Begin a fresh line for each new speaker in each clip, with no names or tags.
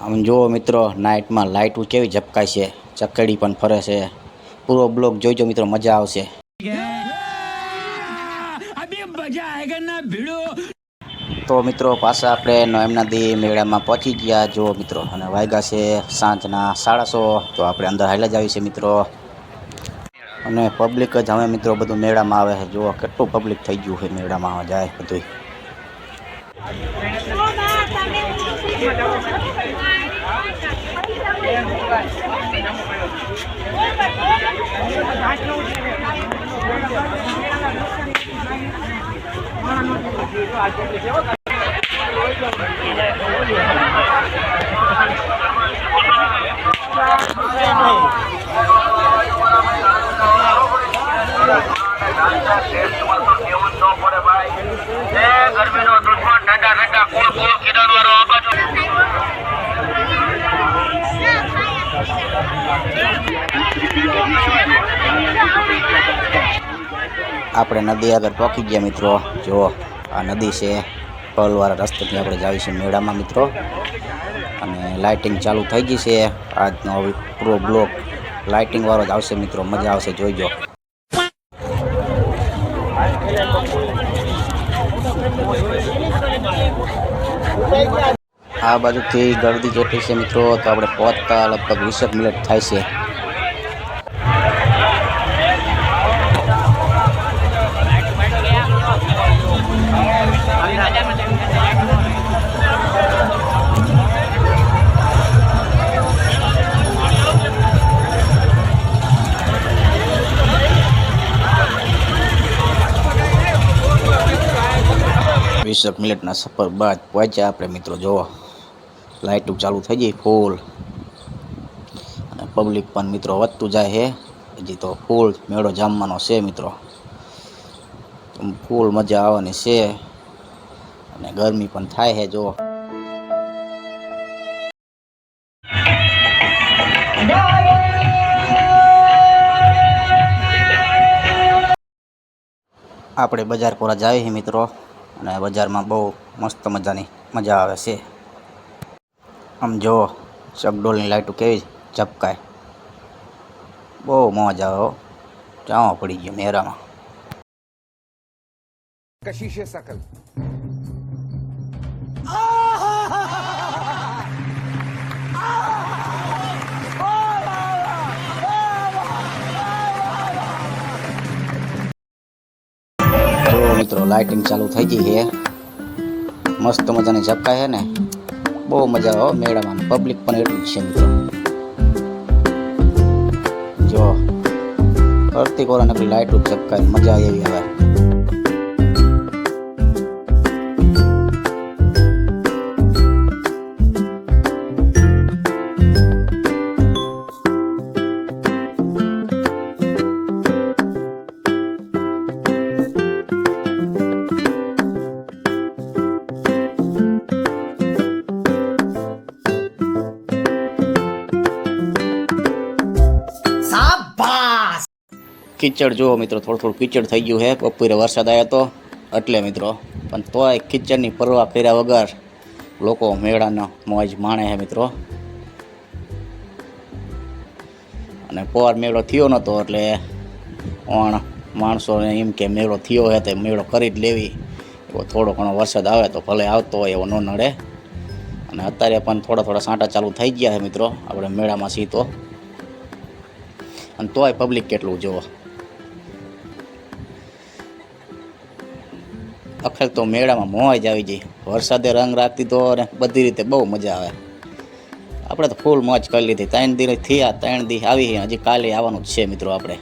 આમ જુઓ મિત્રો, નાઇટમાં લાઇટ કેવી ઝપકાય છે. ચકડી પણ ફરે છે. પૂરો બ્લોક જોઈજો મિત્રો, મજા આવશે. તો મિત્રો, પાછા આપણે નોએમ નદી મેળામાં પહોંચી ગયા. જુઓ મિત્રો, અને વાગ્યા છે સાંજના સાડાસો તો આપણે અંદર હાલ્યા જ આવી છે મિત્રો. અને પબ્લિક જ હવે મિત્રો બધું મેળામાં આવે છે. જુઓ કેટલું પબ્લિક થઈ ગયું છે મેળામાં, જાય બધું
ગરમીનો
આપણે નદી આગળ પહોંચી ગયા મિત્રો. જુઓ આ નદી છે પલવાળા રસ્તેથી આપણે જાવી છે મેળામાં મિત્રો. અને લાઇટિંગ ચાલુ થઈ ગઈ છે. આજનો પૂરો બ્લોક લાઇટિંગ વાળો જ આવશે મિત્રો. મજા આવશે, જોઈજો. આ બાજુથી ગળદી જેટલી છે મિત્રો, તો આપણે પહોંચતા લગભગ વીસેક મિનિટ થાય છે. વીસેક મિનિટના સફર બાદ પહોંચ્યા આપણે મિત્રો જોવો લાઇટ ચાલુ થઈ ગઈ ફૂલ. અને પબ્લિક પણ મિત્રો વધતું જાય છે. હજી તો ફૂલ મેળો જામવાનો છે મિત્રો. ફૂલ મજા આવવાની છે. અને ગરમી પણ થાય છે જો આપણે બજાર જાય છે મિત્રો. અને બજારમાં બહુ મસ્ત મજાની મજા આવે છે. આમ જો ચકડોલની લાઇટો કેવી ચપકાય બહુ મોજ આવે ચાવો પડી ગયો મેરામાં કશિશે સકલ લાઇટિંગ ચાલુ થઈ ગઈ છે. મસ્ત મજાની ઝપકાય છે ને. બહુ મજા આવે મેળામાં. પબ્લિક પણ એટલું છે મિત્રો. જો ફરતી કોરા નકલી લાઇટો ઝપકાય મજા આવી હવે કિચડ જુઓ મિત્રો, થોડું થોડું કિચડ થઈ ગયું છે બપોરે વરસાદ આવ્યો હતો એટલે મિત્રો, પણ તોય કિચડની પરવા કર્યા વગર લોકો મેળાનો મોજ માણે છે મિત્રો. અને પોર મેળો થયો નહોતો એટલે ઓણ માણસોને એમ કે મેળો થયો હે તો મેળો કરી જ લેવી. એવો થોડો ઘણો વરસાદ આવે તો ભલે આવતો હોય એવો ન નડે. અને અત્યારે પણ થોડા થોડા સાંટા ચાલુ થઈ ગયા છે મિત્રો, આપણે મેળામાં સીતો અને તોય પબ્લિક કેટલું જુઓ. અખેર તો મેળામાં મોજ આવી જઈ વરસાદે રંગ રાખતી તો અને બધી રીતે બહુ મજા આવે. આપણે તો ફૂલ મોજ કરી લીધી. ત્રણ દિવસ થયા, ત્રણ દી આવી હજી કાલે આવવાનું જ છે મિત્રો આપણે.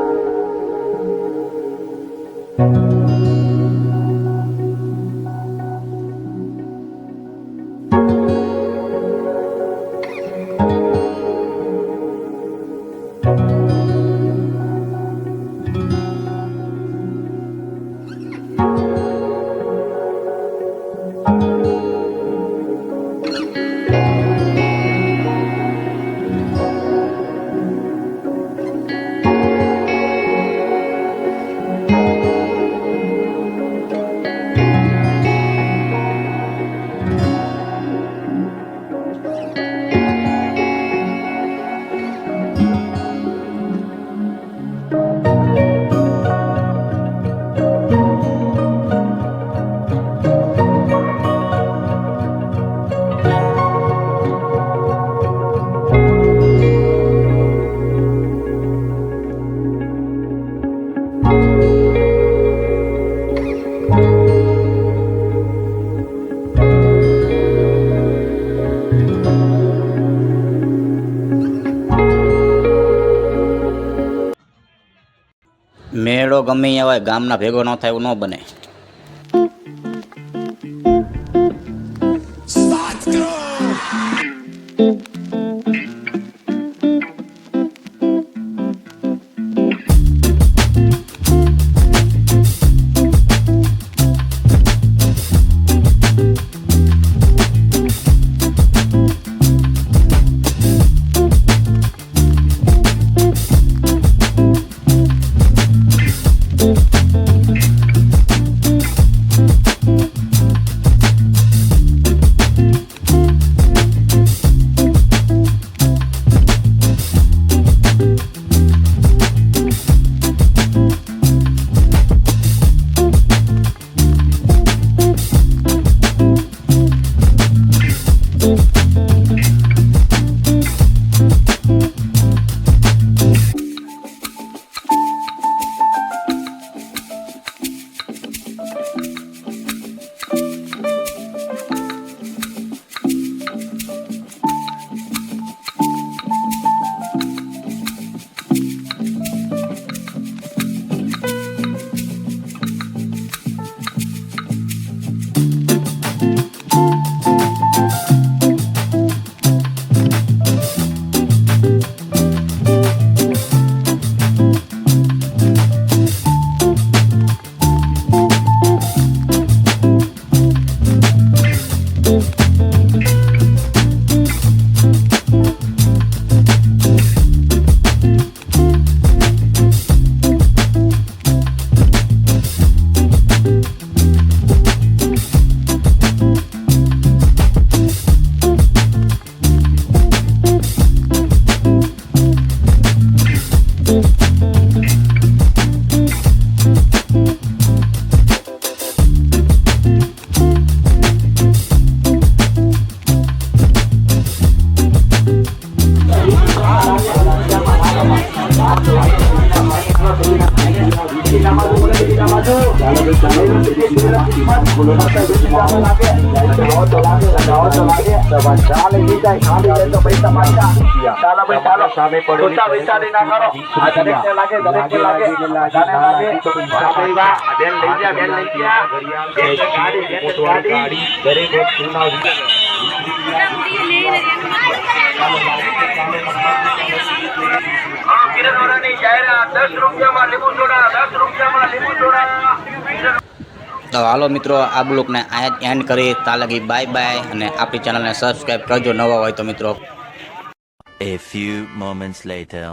thank you
મેળો ગમે ત્યાં હોય ગામના ભેગો ન થાય એવું ન બને.
સામે પડો વિચારી ના કરો આ દરેકને લાગે દરેકને લાગે બધાને લાગે સામે વા બેન લઈ જા બેન લઈ જા બેન ને ગાડી બેન ને ગાડી દરેક વસ્તુના હા કિરણવાળાની જાહેરાત દસ રૂપિયામાં લીંબુ સોડા દસ રૂપિયામાં લીંબુ સોડા
તો હાલો મિત્રો, આ બ્લોગને અહીંયા એન્ડ કરી ત્યાં લગી બાય બાય અને આપણી ચેનલને સબસ્ક્રાઈબ કરજો નવા હોય તો મિત્રો
A few moments later.